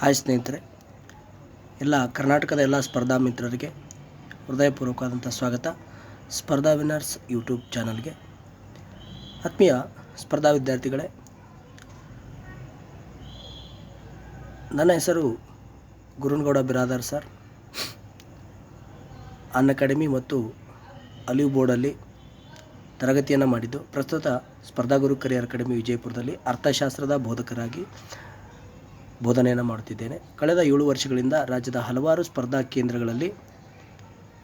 Hi ಸ್ನೇಹಿತರೆ, ಎಲ್ಲ ಕರ್ನಾಟಕದ ಎಲ್ಲ ಸ್ಪರ್ಧಾ ಮಿತ್ರರಿಗೆ ಹೃದಯಪೂರ್ವಕವಾದಂಥ ಸ್ವಾಗತ. ಸ್ಪರ್ಧಾ ವಿನ್ನರ್ಸ್ ಯೂಟ್ಯೂಬ್ ಚಾನಲ್ಗೆ. ಆತ್ಮೀಯ ಸ್ಪರ್ಧಾ ವಿದ್ಯಾರ್ಥಿಗಳೇ, ನನ್ನ ಹೆಸರು Gurunagouda Biradar sir. Unacademy ಮತ್ತು ಅಲಿವ್ ಬೋರ್ಡಲ್ಲಿ ತರಗತಿಯನ್ನು ಮಾಡಿದ್ದು, ಪ್ರಸ್ತುತ ಸ್ಪರ್ಧಾಗುರು ಕರಿಯರ್ ಅಕಾಡೆಮಿ ವಿಜಯಪುರದಲ್ಲಿ ಅರ್ಥಶಾಸ್ತ್ರದ ಬೋಧಕರಾಗಿ ಬೋಧನೆಯನ್ನು ಮಾಡುತ್ತಿದ್ದೇನೆ. ಕಳೆದ ಏಳು ವರ್ಷಗಳಿಂದ ರಾಜ್ಯದ ಹಲವಾರು ಸ್ಪರ್ಧಾ ಕೇಂದ್ರಗಳಲ್ಲಿ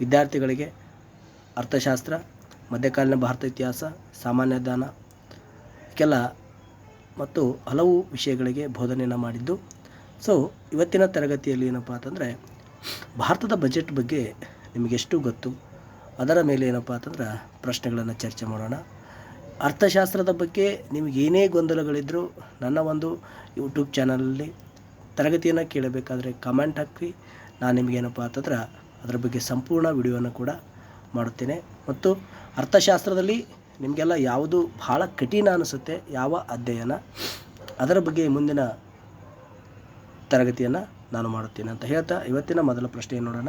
ವಿದ್ಯಾರ್ಥಿಗಳಿಗೆ ಅರ್ಥಶಾಸ್ತ್ರ, ಮಧ್ಯಕಾಲೀನ ಭಾರತ ಇತಿಹಾಸ, ಸಾಮಾನ್ಯ ಜ್ಞಾನ, ಕೆಲ ಮತ್ತು ಹಲವು ವಿಷಯಗಳಿಗೆ ಬೋಧನೆಯನ್ನು ಮಾಡಿದ್ದು. ಸೊ ಇವತ್ತಿನ ತರಗತಿಯಲ್ಲಿ ಏನಪ್ಪ ಅಂತಂದರೆ, ಭಾರತದ ಬಜೆಟ್ ಬಗ್ಗೆ ನಿಮಗೆಷ್ಟು ಗೊತ್ತು? ಅದರ ಮೇಲೆ ಏನಪ್ಪ ಅಂತಂದ್ರೆ ಪ್ರಶ್ನೆಗಳನ್ನು ಚರ್ಚೆ ಮಾಡೋಣ. ಅರ್ಥಶಾಸ್ತ್ರದ ಬಗ್ಗೆ ನಿಮಗೇನೇ ಗೊಂದಲಗಳಿದ್ದರೂ ನನ್ನ ಒಂದು ಯೂಟ್ಯೂಬ್ ಚಾನಲಲ್ಲಿ ತರಗತಿಯನ್ನು ಕೇಳಬೇಕಾದ್ರೆ ಕಮೆಂಟ್ ಹಾಕಿ. ನಾನು ನಿಮಗೇನಪ್ಪ ಅಂತಂದ್ರೆ ಅದರ ಬಗ್ಗೆ ಸಂಪೂರ್ಣ ವಿಡಿಯೋನ ಕೂಡ ಮಾಡುತ್ತೇನೆ. ಮತ್ತು ಅರ್ಥಶಾಸ್ತ್ರದಲ್ಲಿ ನಿಮಗೆಲ್ಲ ಯಾವುದು ಭಾಳ ಕಠಿಣ ಅನಿಸುತ್ತೆ, ಯಾವ ಅಧ್ಯಯನ, ಅದರ ಬಗ್ಗೆ ಮುಂದಿನ ತರಗತಿಯನ್ನು ನಾನು ಮಾಡುತ್ತೇನೆ ಅಂತ ಹೇಳ್ತಾ ಇವತ್ತಿನ ಮೊದಲ ಪ್ರಶ್ನೆ ನೋಡೋಣ.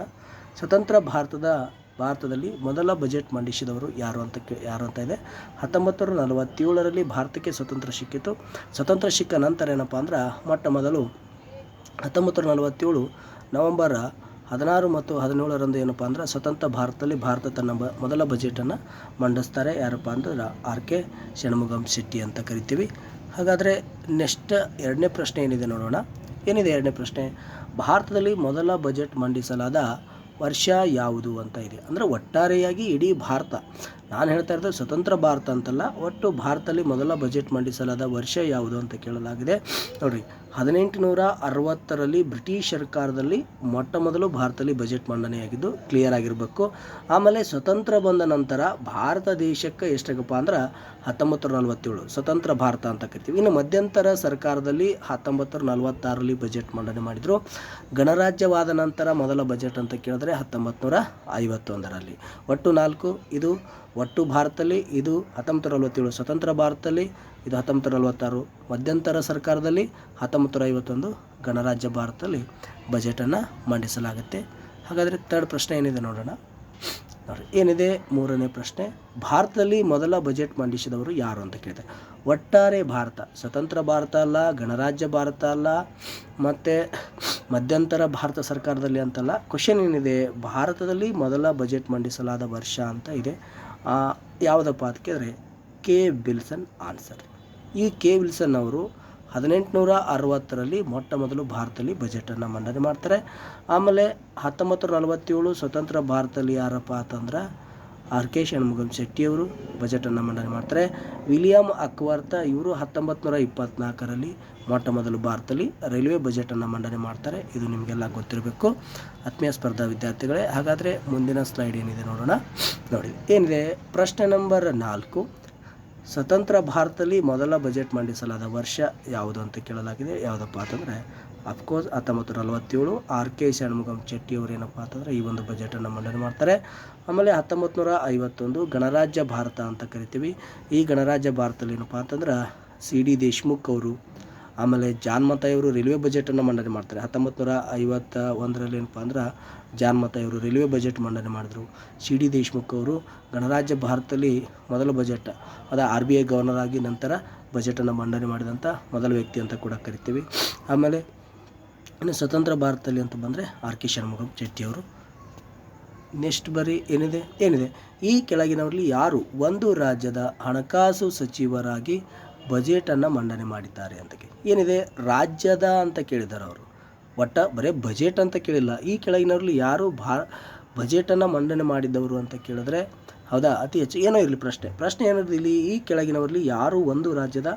ಸ್ವತಂತ್ರ ಭಾರತದ, ಭಾರತದಲ್ಲಿ ಮೊದಲ ಬಜೆಟ್ ಮಂಡಿಸಿದವರು ಯಾರು ಅಂತ ಯಾರು ಅಂತ ಇದೆ. ಹತ್ತೊಂಬತ್ತು ನಲವತ್ತೇಳರಲ್ಲಿ ಭಾರತಕ್ಕೆ ಸ್ವತಂತ್ರ ಸಿಕ್ಕಿತು. ಸ್ವತಂತ್ರ ಸಿಕ್ಕ ನಂತರ ಏನಪ್ಪ ಅಂದ್ರೆ ಮೊಟ್ಟ ಮೊದಲು ಹತ್ತೊಂಬತ್ತು ನೂರ ನಲವತ್ತೇಳು ನವಂಬರ ಹದಿನಾರು ಮತ್ತು ಹದಿನೇಳರಂದು ಏನಪ್ಪ ಅಂದ್ರೆ ಸ್ವತಂತ್ರ ಭಾರತದಲ್ಲಿ ಭಾರತ ತನ್ನ ಬ ಮೊದಲ ಬಜೆಟನ್ನು ಮಂಡಿಸ್ತಾರೆ. ಯಾರಪ್ಪ ಅಂದ್ರೆ ಆರ್ ಕೆ ಷಣ್ಮುಗಂ ಶೆಟ್ಟಿ ಅಂತ ಕರಿತೀವಿ. ಹಾಗಾದರೆ ನೆಕ್ಸ್ಟ್ ಎರಡನೇ ಪ್ರಶ್ನೆ ಏನಿದೆ ನೋಡೋಣ. ಏನಿದೆ ಎರಡನೇ ಪ್ರಶ್ನೆ? ಭಾರತದಲ್ಲಿ ಮೊದಲ ಬಜೆಟ್ ಮಂಡಿಸಲಾದ ವರ್ಷ ಯಾವುದು ಅಂತ ಇದೆ. ಅಂದರೆ ಒಟ್ಟಾರೆಯಾಗಿ ಇಡೀ ಭಾರತ, ನಾನು ಹೇಳ್ತಾ ಇರೋದು ಸ್ವತಂತ್ರ ಭಾರತ ಅಂತಲ್ಲ, ಒಟ್ಟು ಭಾರತದಲ್ಲಿ ಮೊದಲ ಬಜೆಟ್ ಮಂಡಿಸಲಾದ ವರ್ಷ ಯಾವುದು ಅಂತ ಕೇಳಲಾಗಿದೆ. ನೋಡಿರಿ ಹದಿನೆಂಟು ನೂರ ಅರವತ್ತರಲ್ಲಿ ಬ್ರಿಟಿಷ್ ಸರ್ಕಾರದಲ್ಲಿ ಮೊಟ್ಟ ಮೊದಲು ಭಾರತದಲ್ಲಿ ಬಜೆಟ್ ಮಂಡನೆಯಾಗಿದ್ದು ಕ್ಲಿಯರ್ ಆಗಿರಬೇಕು. ಆಮೇಲೆ ಸ್ವತಂತ್ರ ಬಂದ ನಂತರ ಭಾರತ ದೇಶಕ್ಕೆ ಎಷ್ಟಾಗಪ್ಪ ಅಂದ್ರೆ ಹತ್ತೊಂಬತ್ತು ನಲವತ್ತೇಳು ಸ್ವತಂತ್ರ ಭಾರತ ಅಂತ ಕರಿತೀವಿ. ಇನ್ನು ಮಧ್ಯಂತರ ಸರ್ಕಾರದಲ್ಲಿ ಹತ್ತೊಂಬತ್ತು ನಲವತ್ತಾರರಲ್ಲಿ ಬಜೆಟ್ ಮಂಡನೆ ಮಾಡಿದರು. ಗಣರಾಜ್ಯವಾದ ನಂತರ ಮೊದಲ ಬಜೆಟ್ ಅಂತ ಕೇಳಿದ್ರೆ ಹತ್ತೊಂಬತ್ತು ನೂರ ಐವತ್ತೊಂದರಲ್ಲಿ. ಒಟ್ಟು ನಾಲ್ಕು, ಇದು ಒಟ್ಟು ಭಾರತದಲ್ಲಿ, ಇದು ಹತ್ತೊಂಬತ್ತು ನೂರ ನಲವತ್ತೇಳು ಸ್ವತಂತ್ರ ಭಾರತದಲ್ಲಿ, ಇದು ಹತ್ತೊಂಬತ್ತು ನಲವತ್ತಾರು ಮಧ್ಯಂತರ ಸರ್ಕಾರದಲ್ಲಿ ಹತ್ತೊಂಬತ್ತು ಐವತ್ತೊಂದು ಗಣರಾಜ್ಯ ಭಾರತದಲ್ಲಿ ಬಜೆಟನ್ನು ಮಂಡಿಸಲಾಗುತ್ತೆ. ಹಾಗಾದರೆ ತರ್ಡ್ ಪ್ರಶ್ನೆ ಏನಿದೆ ನೋಡೋಣ. ಏನಿದೆ? ಮೂರನೇ ಪ್ರಶ್ನೆ, ಭಾರತದಲ್ಲಿ ಮೊದಲ ಬಜೆಟ್ ಮಂಡಿಸಿದವರು ಯಾರು ಅಂತ ಕೇಳ್ತಾರೆ ಒಟ್ಟಾರೆ ಭಾರತ, ಸ್ವತಂತ್ರ ಭಾರತ ಅಲ್ಲ, ಗಣರಾಜ್ಯ ಭಾರತ ಅಲ್ಲ, ಮತ್ತು ಮಧ್ಯಂತರ ಭಾರತ ಸರ್ಕಾರದಲ್ಲಿ ಅಂತಲ್ಲ ಕ್ವಶನ್ ಏನಿದೆ? ಭಾರತದಲ್ಲಿ ಮೊದಲ ಬಜೆಟ್ ಮಂಡಿಸಲಾದ ವರ್ಷ ಅಂತ ಇದೆ. ಯಾವುದಪ್ಪ ಅಂತ ಕೇಳಿದ್ರೆ ಕೆ. ವಿಲ್ಸನ್ ಆನ್ಸರ್ ಈ ಕೆ. ವಿಲ್ಸನ್ ಅವರು ಹದಿನೆಂಟುನೂರ ಅರವತ್ತರಲ್ಲಿ ಮೊಟ್ಟ ಮೊದಲು ಭಾರತದಲ್ಲಿ ಬಜೆಟನ್ನು ಮಂಡನೆ ಮಾಡ್ತಾರೆ. ಆಮೇಲೆ ಹತ್ತೊಂಬತ್ತು ನಲವತ್ತೇಳು ಸ್ವತಂತ್ರ ಭಾರತದಲ್ಲಿ ಯಾರಪ್ಪ ಅಂತಂದ್ರೆ ಆರ್ ಕೆ ಷಣ್ಮುಗಂ ಶೆಟ್ಟಿಯವರು ಬಜೆಟನ್ನು ಮಂಡನೆ ಮಾಡ್ತಾರೆ. ವಿಲಿಯಂ ಅಕ್ವರ್ತ ಇವರು ಹತ್ತೊಂಬತ್ತು ನೂರ ಇಪ್ಪತ್ತ್ನಾಲ್ಕರಲ್ಲಿ ಮೊಟ್ಟ ಮೊದಲು ಭಾರತದಲ್ಲಿ ರೈಲ್ವೆ ಬಜೆಟನ್ನು ಮಂಡನೆ ಮಾಡ್ತಾರೆ. ಇದು ನಿಮಗೆಲ್ಲ ಗೊತ್ತಿರಬೇಕು. ಆತ್ಮೀಯ ಸ್ಪರ್ಧಾ ವಿದ್ಯಾರ್ಥಿಗಳೇ, ಹಾಗಾದರೆ ಮುಂದಿನ ಸ್ಲೈಡ್ ಏನಿದೆ ನೋಡೋಣ. ನೋಡಿ, ಏನಿದೆ? ಪ್ರಶ್ನೆ ನಂಬರ್ ನಾಲ್ಕು. ಸ್ವತಂತ್ರ ಭಾರತದಲ್ಲಿ ಮೊದಲ ಬಜೆಟ್ ಮಂಡಿಸಲಾದ ವರ್ಷ ಯಾವುದು ಅಂತ ಕೇಳಲಾಗಿದೆ. ಯಾವುದಪ್ಪ ಅಂತಂದರೆ ಅಫ್ಕೋರ್ಸ್ ಹತ್ತೊಂಬತ್ತು ನಲವತ್ತೇಳು ಆರ್ ಕೆ ಷಣ್ಮುಗಂ ಚೆಟ್ಟಿ ಅವರು ಏನಪ್ಪ ಅಂತಂದರೆ ಈ ಒಂದು ಬಜೆಟನ್ನು ಮಂಡನೆ ಮಾಡ್ತಾರೆ. ಆಮೇಲೆ ಹತ್ತೊಂಬತ್ತು ನೂರ ಐವತ್ತೊಂದು ಗಣರಾಜ್ಯ ಭಾರತ ಅಂತ ಕರಿತೀವಿ. ಈ ಗಣರಾಜ್ಯ ಭಾರತದಲ್ಲಿ ಏನಪ್ಪ ಅಂತಂದ್ರೆ ಸಿ ಡಿ ದೇಶ್ಮುಖ್ ಅವರು ಆಮೇಲೆ ಜಾನ್ ಮತ ಅವರು ರೈಲ್ವೆ ಬಜೆಟನ್ನು ಮಂಡನೆ ಮಾಡ್ತಾರೆ. ಹತ್ತೊಂಬತ್ತು ನೂರ ಐವತ್ತ ಒಂದರಲ್ಲಿ ಏನಪ್ಪ ಅಂದ್ರೆ ಜಾನ್ ಮತ ಅವರು ರೈಲ್ವೆ ಬಜೆಟ್ ಮಂಡನೆ ಮಾಡಿದ್ರು. ಸಿ ಡಿ ದೇಶ್ಮುಖ್ ಅವರು ಗಣರಾಜ್ಯ ಭಾರತದಲ್ಲಿ ಮೊದಲ ಬಜೆಟ್ ಅದ ಆರ್ ಬಿ ಐ ಗವರ್ನರ್ ಆಗಿ ನಂತರ ಬಜೆಟನ್ನು ಮಂಡನೆ ಮಾಡಿದಂಥ ಮೊದಲ ವ್ಯಕ್ತಿ ಅಂತ ಕೂಡ ಕರಿತೀವಿ. ಆಮೇಲೆ ಇನ್ನು ಸ್ವತಂತ್ರ ಭಾರತದಲ್ಲಿ ಅಂತ ಬಂದರೆ ಆರ್ ಕೆ ಷಣ್ಮುಗಂ ಚೆಟ್ಟಿಯವರು ನೆಕ್ಸ್ಟ್ ಬರೀ ಏನಿದೆ? ಏನಿದೆ? ಈ ಕೆಳಗಿನವರಲ್ಲಿ ಯಾರು? ಒಂದು ರಾಜ್ಯದ ಹಣಕಾಸು ಸಚಿವರಾಗಿ ಬಜೆಟನ್ನು ಮಂಡನೆ ಮಾಡಿದ್ದಾರೆ ಅಂತ ಏನಿದೆ? ರಾಜ್ಯದ ಅಂತ ಕೇಳಿದ್ದಾರೆ ಅವರು. ಒಟ್ಟ ಬರೀ ಬಜೆಟ್ ಅಂತ ಕೇಳಿಲ್ಲ. ಈ ಕೆಳಗಿನವರಲ್ಲಿ ಯಾರು ಭಾ ಬಜೆಟನ್ನು ಮಂಡನೆ ಮಾಡಿದ್ದವರು ಅಂತ ಕೇಳಿದ್ರೆ, ಹೌದಾ? ಅತಿ ಹೆಚ್ಚು ಏನೋ ಇರಲಿ ಪ್ರಶ್ನೆ. ಪ್ರಶ್ನೆ ಏನಿರಲಿ ಇಲ್ಲಿ ಈ ಕೆಳಗಿನವರಲ್ಲಿ ಯಾರು ಒಂದು ರಾಜ್ಯದ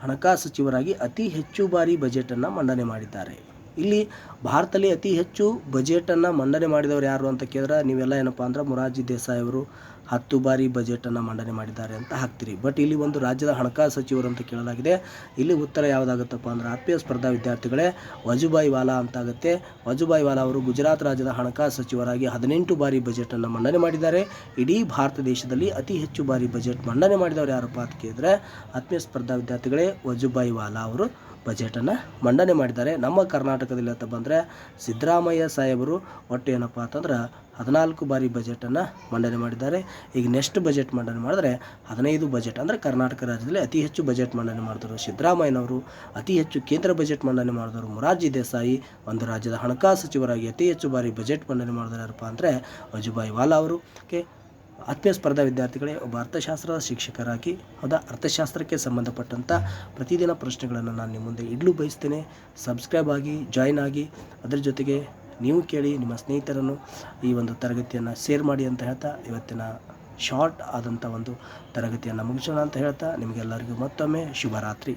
ಹಣಕಾಸು ಸಚಿವರಾಗಿ ಅತಿ ಹೆಚ್ಚು ಬಾರಿ ಬಜೆಟನ್ನು ಮಂಡನೆ ಮಾಡಿದ್ದಾರೆ? ಇಲ್ಲಿ ಭಾರತದಲ್ಲಿ ಅತಿ ಹೆಚ್ಚು ಬಜೆಟನ್ನು ಮಂಡನೆ ಮಾಡಿದವರು ಯಾರು ಅಂತ ಕೇಳಿದ್ರೆ, ನೀವೆಲ್ಲ ಏನಪ್ಪ ಅಂದ್ರೆ ಮೊರಾರ್ಜಿ ದೇಸಾಯಿ ಅವರು ಹತ್ತು ಬಾರಿ ಬಜೆಟನ್ನು ಮಂಡನೆ ಮಾಡಿದ್ದಾರೆ ಅಂತ ಹಾಕ್ತೀರಿ. ಬಟ್ ಇಲ್ಲಿ ಒಂದು ರಾಜ್ಯದ ಹಣಕಾಸು ಸಚಿವರು ಅಂತ ಕೇಳಲಾಗಿದೆ. ಇಲ್ಲಿ ಉತ್ತರ ಯಾವುದಾಗುತ್ತಪ್ಪ ಅಂದ್ರೆ ಆತ್ಮೀಯ ಸ್ಪರ್ಧಾ ವಿದ್ಯಾರ್ಥಿಗಳೇ ವಜುಭಾಯಿ ವಾಲಾ ಅಂತಾಗುತ್ತೆ. ವಜುಭಾಯಿ ವಾಲಾ ಅವರು ಗುಜರಾತ್ ರಾಜ್ಯದ ಹಣಕಾಸು ಸಚಿವರಾಗಿ ಹದಿನೆಂಟು ಬಾರಿ ಬಜೆಟನ್ನು ಮಂಡನೆ ಮಾಡಿದ್ದಾರೆ. ಇಡೀ ಭಾರತ ದೇಶದಲ್ಲಿ ಅತಿ ಹೆಚ್ಚು ಬಾರಿ ಬಜೆಟ್ ಮಂಡನೆ ಮಾಡಿದವರು ಯಾರಪ್ಪ ಅಂತ ಕೇಳಿದ್ರೆ ಆತ್ಮೀಯ ಸ್ಪರ್ಧಾ ವಿದ್ಯಾರ್ಥಿಗಳೇ ವಜುಭಾಯಿ ವಾಲಾ ಅವರು. ಬಜೆಟನ್ನು ಮಂಡನೆ ಮಾಡಿದ್ದಾರೆ. ನಮ್ಮ ಕರ್ನಾಟಕದಲ್ಲಿ ಅಂತ ಬಂದರೆ ಸಿದ್ದರಾಮಯ್ಯ ಸಾಹೇಬರು ಒಟ್ಟು ಏನಪ್ಪ ಅಂತಂದ್ರೆ ಹದಿನಾಲ್ಕು ಬಾರಿ ಬಜೆಟನ್ನು ಮಂಡನೆ ಮಾಡಿದ್ದಾರೆ. ಈಗ ನೆಕ್ಸ್ಟ್ ಬಜೆಟ್ ಮಂಡನೆ ಮಾಡಿದ್ರೆ ಹದಿನೈದು ಬಜೆಟ್ ಅಂದರೆ ಕರ್ನಾಟಕ ರಾಜ್ಯದಲ್ಲಿ ಅತಿ ಹೆಚ್ಚು ಬಜೆಟ್ ಮಂಡನೆ ಮಾಡಿದ್ರು ಸಿದ್ದರಾಮಯ್ಯನವರು, ಅತಿ ಹೆಚ್ಚು ಕೇಂದ್ರ ಬಜೆಟ್ ಮಂಡನೆ ಮಾಡಿದವರು ಮೊರಾರ್ಜಿ ದೇಸಾಯಿ, ಒಂದು ರಾಜ್ಯದ ಹಣಕಾಸು ಸಚಿವರಾಗಿ ಅತಿ ಹೆಚ್ಚು ಬಾರಿ ಬಜೆಟ್ ಮಂಡನೆ ಮಾಡಿದ್ರು ಯಾರಪ್ಪ ಅಂದರೆ ವಜುಭಾಯಿ ವಾಲಾ ಅವರು. ಓಕೆ ಆತ್ಮೀಯ ಸ್ಪರ್ಧಾ ವಿದ್ಯಾರ್ಥಿಗಳೇ, ಒಬ್ಬ ಅರ್ಥಶಾಸ್ತ್ರದ ಶಿಕ್ಷಕರಾಗಿ, ಹೌದಾ? ಅರ್ಥಶಾಸ್ತ್ರಕ್ಕೆ ಸಂಬಂಧಪಟ್ಟಂಥ ಪ್ರತಿದಿನ ಪ್ರಶ್ನೆಗಳನ್ನು ನಾನು ನಿಮ್ಮ ಮುಂದೆ ಇಡಲು ಬಯಸ್ತೇನೆ. ಸಬ್ಸ್ಕ್ರೈಬ್ ಆಗಿ ಜಾಯ್ನ್ ಆಗಿ, ಅದರ ಜೊತೆಗೆ ನೀವು ಕೇಳಿ ನಿಮ್ಮ ಸ್ನೇಹಿತರನ್ನು ಈ ಒಂದು ತರಗತಿಯನ್ನು ಶೇರ್ ಮಾಡಿ ಅಂತ ಹೇಳ್ತಾ, ಇವತ್ತಿನ ಶಾರ್ಟ್ ಆದಂಥ ಒಂದು ತರಗತಿಯನ್ನು ಮುಗಿಸೋಣ ಅಂತ ಹೇಳ್ತಾ, ನಿಮಗೆಲ್ಲರಿಗೂ ಮತ್ತೊಮ್ಮೆ ಶುಭರಾತ್ರಿ.